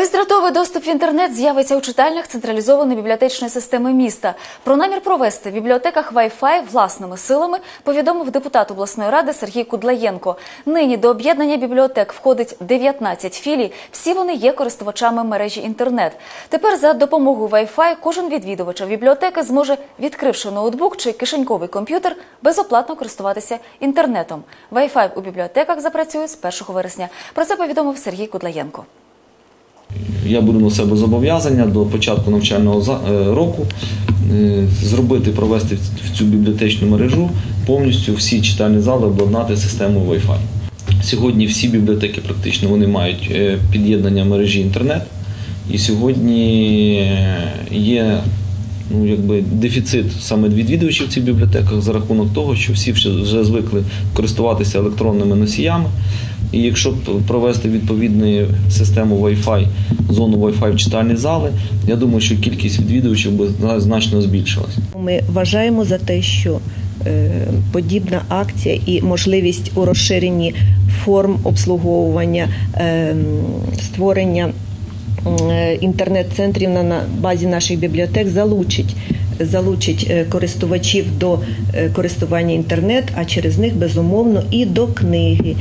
Бездротовий доступ в інтернет з'явиться у читальнях централізованої бібліотечної системи міста. Про намір провести в бібліотеках Wi-Fi власними силами повідомив депутат обласної ради Сергій Кудлаєнко. Нині до об'єднання бібліотек входить 19 філій. Всі вони є користувачами мережі інтернет. Тепер за допомогою Wi-Fi кожен відвідувач бібліотеки зможе, відкривши ноутбук чи кишеньковий комп'ютер, безоплатно користуватися інтернетом. Wi-Fi у бібліотеках запрацює з 1 вересня. Про це повідомив Сергій Кудлаєнко. Я буду на себе зобов'язання до початку навчального е, року е, зробити, провести в цю бібліотечну мережу повністю всі читальні зали обладнати системою Wi-Fi. Сьогодні всі бібліотеки практично вони мають е, під'єднання мережі інтернет, і сьогодні є ну, якби дефіцит саме відвідувачів в цих бібліотеках за рахунок того, що всі вже звикли користуватися електронними носіями. І якщо провести відповідну систему Wi-Fi, зону Wi-Fi в читальні зали, я думаю, що кількість відвідувачів би значно збільшилась. Ми вважаємо за те, що е, подібна акція і можливість у розширенні форм обслуговування, е, створення інтернет-центрів на, на базі наших бібліотек залучить. Залучить е, користувачів до е, користування інтернет, а через них безумовно і до книги.